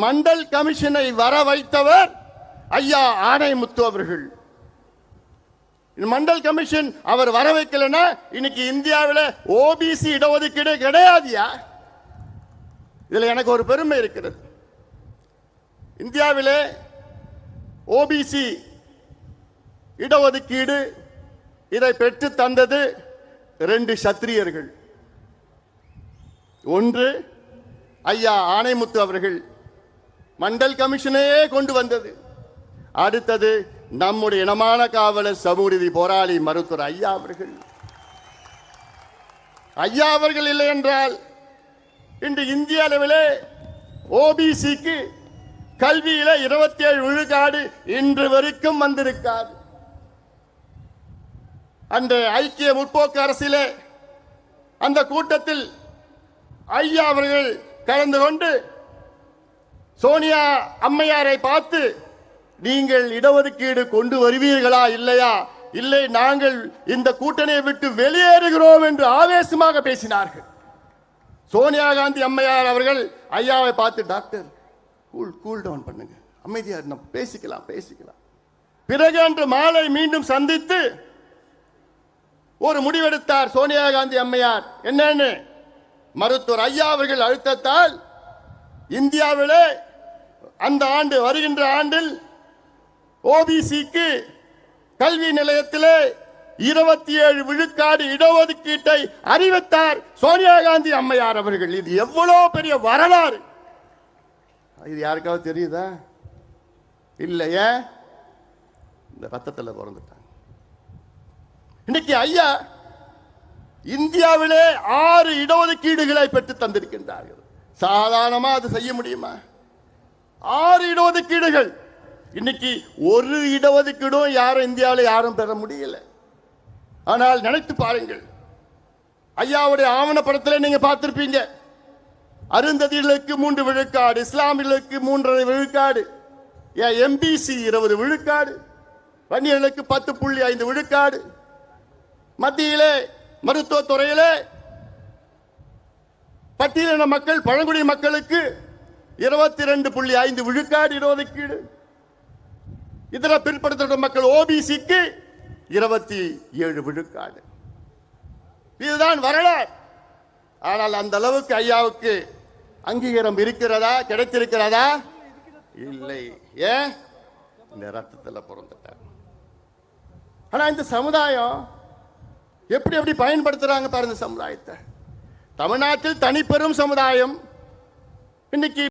மண்டல் கமிஷனை வர வைத்தவர் ஐயா ஆணைமுத்து அவர்கள். இந்த மண்டல் கமிஷன் அவர் வர வைக்கலன்னா இன்னைக்கு இந்தியாவில் ஓபிசி இடஒதுக்கீடு கிடையாதுயா? இதில் எனக்கு ஒரு பெருமை இருக்கிறது. இந்தியாவிலே ஓபிசி இடஒதுக்கீடு இதை பெற்று தந்தது ரெண்டு சத்திரியர்கள். ஒன்று ஐயா ஆணைமுத்து அவர்கள். மண்டல் கமிஷனையே கொண்டு வந்தது. அடுத்தது நம்முடைய இனமான காவலர் சமூகநீதி போராளி மருத்துவர் ஐயா அவர்கள். ஐயா அவர்கள் இல்லை என்றால் இன்று இந்திய அளவிலே ஓபிசிக்கு கல்வியில இருபத்தி ஏழு விழுக்காடு இன்று வரைக்கும் வந்திருக்காது அந்த ஐக்கிய முற்போக்கு அரசிலே அந்த கூட்டத்தில் ஐயா அவர்கள் கலந்து கொண்டு சோனியா அம்மையாரை பார்த்து நீங்கள் இடஒதுக்கீடு கொண்டு வருவீர்களா இல்லையா? இல்லை நாங்கள் இந்த கூட்டணியை விட்டு வெளியேறுகிறோம் என்று ஆவேசமாக பேசினார்கள். சோனியா காந்தி அம்மையார் அவர்கள் ஐயாவை பார்த்து டாக்டர் கூல் கூல் டவுன் பண்ணுங்க. அமைதியார் நம்ம பேசிக்கலாம் பேசிக்கலாம். பிறகு அன்று மாலை மீண்டும் சந்தித்து ஒரு முடிவெடுத்தார் சோனியா காந்தி அம்மையார். என்னன்னு? மருத்துவர் ஐயா அவர்கள் அழுத்தத்தால் இந்தியாவிலே அந்த ஆண்டு வருகின்ற ஆண்டில் ஓபிசிக்கு கல்வி நிலையத்திலே இருபத்தி ஏழு விழுக்காடு இடஒதுக்கீட்டை அறிவித்தார் சோனியா காந்தி அம்மையார் அவர்கள். இது எவ்வளவு பெரிய வரலாறு? இது யாருக்காவது தெரியுதா? இல்லையே. இந்த ரத்தத்தில் பிறந்துட்டாங்க. இன்னைக்கு ஐயா இந்தியாவிலே ஆறு இடஒதுக்கீடுகளை பெற்று தந்திருக்கின்றார்கள். சாதாரணமா அது செய்ய முடியுமா? ஆறு இடஒதுக்கீடுகள். இன்னைக்கு ஒரு இடஒதுக்கீடும் யாரும் இந்தியாவில் யாரும் பெற முடியல. ஆனால் நினைத்து பாருங்கள். ஐயாவுடைய ஆவணப்படத்தில் நீங்க பார்த்திருப்பீங்க. அருந்ததிகளுக்கு மூன்று விழுக்காடு இஸ்லாமியர்களுக்கு மூன்றரை விழுக்காடு எம்பிசி இருபது விழுக்காடு வன்னியர்களுக்கு பத்து புள்ளி ஐந்து விழுக்காடு மத்தியிலே மருத்துவத்துறையிலே பட்டியலின மக்கள் பழங்குடி மக்களுக்கு இருபத்தி ரெண்டு புள்ளி ஐந்து விழுக்காடு இடஒதுக்கீடு. இதர பிற்படுத்தப்பட்ட மக்கள் ஓபிசிக்கு இருபத்தி ஏழு விழுக்காடு. இதுதான் வரலாறு. ஆனால் அந்த அளவுக்கு ஐயாவுக்கு அங்கீகாரம் இருக்கிறதா கிடைத்திருக்கிறதா? இல்லை. ஏன்? இந்த ரத்தத்தில் பிறந்துட்டார். ஆனால் இந்த சமுதாயம் எப்படி எப்படி பயன்படுத்துறாங்க பாருங்க சமுதாயத்தை. தமிழ்நாட்டில் தனிப்பெரும் சமுதாயம். இன்னைக்கு